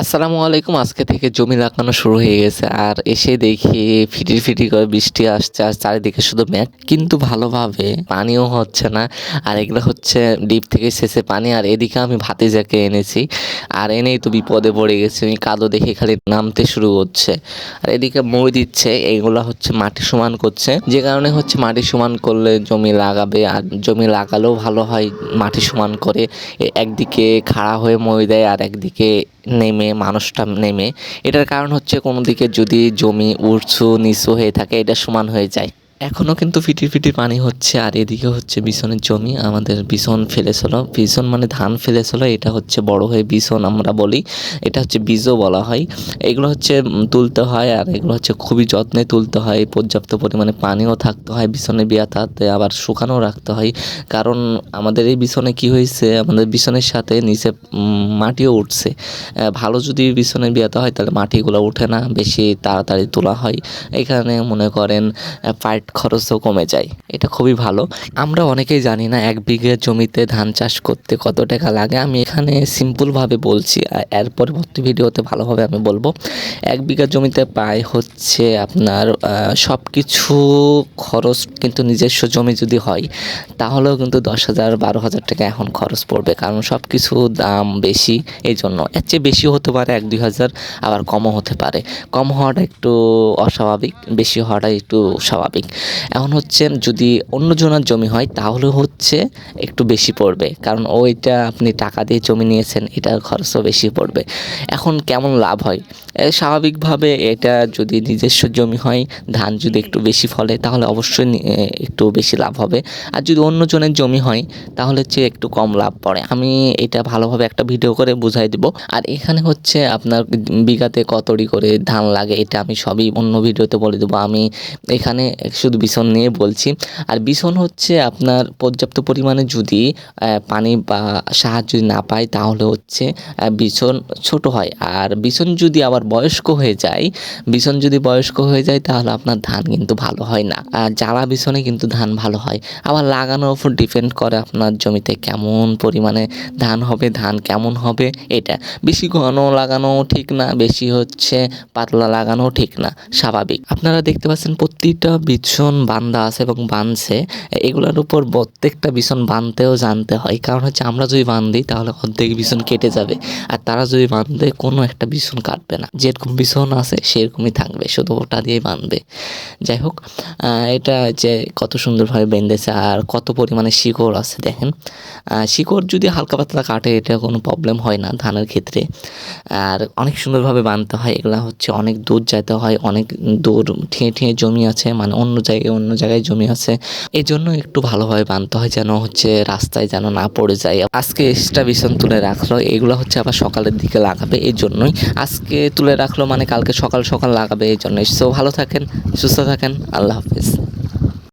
আসসালামু আলাইকুম। আজকে থেকে জমি লাগানো শুরু হয়ে গেছে। আর এসে দেখি ফিটির ফিটি করে বৃষ্টি আসছে আর চারিদিকে শুধু ম্যাঘ কিন্তু ভালোভাবে পানিও হচ্ছে না। আর এগুলো হচ্ছে ডিপ থেকে শেষে পানি। আর এদিকে আমি ভাতে ভাতিজাকে এনেছি। আর এনেই তো বিপদে পড়ে গেছে। আমি কাদো দেখে খালি নামতে শুরু করছে। আর এদিকে মই দিচ্ছে। এইগুলো হচ্ছে মাটি সমান করছে। যে কারণে হচ্ছে মাটি সমান করলে জমি লাগাবে। আর জমি লাগালেও ভালো হয় মাটি সমান করে। একদিকে খাড়া হয়ে মই দেয় আর একদিকে নেমে, মানুষটা নেমে, এটার কারণ হচ্ছে কোনো দিকে যদি জমি উঁচু, নিচু হয়ে থাকে, এটা সমান হয়ে যায়। এখনও কিন্তু ফিটির ফিটির পানি হচ্ছে, আর এদিকে হচ্ছে বিছনের জমি, আমাদের বিছন ফেলেছিল বিছন মানে ধান ফেলেছিল এটা হচ্ছে বড় হয়ে বিছন আমরা বলি। এটা হচ্ছে বীজও বলা হয়। এগুলো হচ্ছে তুলতে হয়, আর এগুলো হচ্ছে খুবই যত্নে তুলতে হয়। পর্যাপ্ত পরিমাণে পানিও থাকতে হয় বিছনে বিয়াতাতে, আবার শুকানো রাখতে হয়। কারণ আমাদের এই বিছনে কি হয়েছে, আমাদের বিছনের সাথে নিচে মাটিও উঠছে। ভালো যদি বিছনে বিয়াতে হয়, তাহলে মাটিগুলো ওঠে না, বেশি তাড়াতাড়ি তোলা হয়। এখানে মনে করেন পাইট খরচও কমে যায়। এটা খুবই ভালো। আমরা অনেকেই জানি না এক বিঘে জমিতে ধান চাষ করতে কত টাকা লাগে। আমি এখানে সিম্পলভাবে বলছি, আর এর পরবর্তী ভিডিওতে ভালোভাবে আমি বলব। এক বিঘা জমিতে প্রায় হচ্ছে আপনার সব কিছু খরচ কিন্তু নিজস্ব জমি যদি হয়, তাহলেও কিন্তু দশ হাজার, বারো হাজার টাকা এখন খরচ পড়বে। কারণ সব কিছু দাম বেশি এই জন্য এর চেয়ে বেশি হতে পারে এক দুই হাজার, আবার কমও হতে পারে। কম হওয়াটা একটু অস্বাভাবিক, বেশি হওয়াটা একটু স্বাভাবিক। এখন হচ্ছে যদি অন্য জনের জমি হয়, তাহলে হচ্ছে একটু বেশি পড়বে। কারণ ওইটা আপনি টাকা দিয়ে জমি নিয়েছেন, এটার খরচও বেশি পড়বে। এখন কেমন লাভ হয়? স্বাভাবিকভাবে এটা যদি নিজস্ব জমি হয়, ধান যদি একটু বেশি ফলে, তাহলে অবশ্যই একটু বেশি লাভ হবে। আর যদি অন্য জনের জমি হয়, তাহলে হচ্ছে একটু কম লাভ পড়ে। আমি এটা ভালোভাবে একটা ভিডিও করে বুঝাই দেব। আর এখানে হচ্ছে আপনার বিঘাতে কতটি করে ধান লাগে, এটা আমি সবই অন্য ভিডিওতে বলে দেবো। আমি এখানে শুধু বিছন নিয়ে বলছি। আর বিছন হচ্ছে আপনার পর্যাপ্ত পরিমাণে যদি পানি বা সাহায্য যদি না পায়, তাহলে হচ্ছে বিছন ছোট হয়। আর বিছন যদি আবার বয়স্ক হয়ে যায় বিছন যদি বয়স্ক হয়ে যায়, তাহলে আপনার ধান কিন্তু ভালো হয় না। আর জ্বালা বিছনে কিন্তু ধান ভালো হয়। আবার লাগানোর উপর ডিপেন্ড করে আপনার জমিতে কেমন পরিমাণে ধান হবে, ধান কেমন হবে, এটা। বেশি ঘন লাগানো ঠিক না, বেশি হচ্ছে পাতলা লাগানো ঠিক না, স্বাভাবিক। আপনারা দেখতে পাচ্ছেন প্রতিটা বিছন বান্ধা আছে এবং বাঁধছে এগুলোর উপর প্রত্যেকটা বিছন বাঁধতেও জানতে হয়। কারণ হচ্ছে আমরা যদি বাঁধি তাহলে অর্ধেক বিছন কেটে যাবে। আর তারা যদি বাঁধে কোনো একটা বিছন কাটবে না। যেরকম বিছন আছে, সেরকমই থাকবে। শুধু ওটা দিয়েই বাঁধবে যাই হোক এটা যে কত সুন্দরভাবে বেঁধেছে আর কত পরিমাণে শিকড় আছে, দেখেন। শিকড় যদি হালকা পাতলা কাটে, এটা কোনো প্রবলেম হয় না ধানের ক্ষেত্রে। আর অনেক সুন্দরভাবে বাঁধতে হয়। এগুলো হচ্ছে অনেক দূর যেতে হয়, অনেক দূর ঠিয়ে ঠিয়ে জমি আছে মানে অন্য জায়গায় অন্য জায়গায় জমি আছে। এই জন্য একটু ভালোভাবে বানতে হয় যেন হচ্ছে রাস্তায় যেন না পড়ে যায়। আজকে এক্সট্রা তুলে রাখল, এগুলো হচ্ছে আবার সকালের দিকে লাগাবে এই জন্যই আজকে তুলে রাখল মানে কালকে সকাল সকাল লাগাবে এই জন্যই সো ভালো থাকেন, সুস্থ থাকেন, আল্লাহ হাফিজ।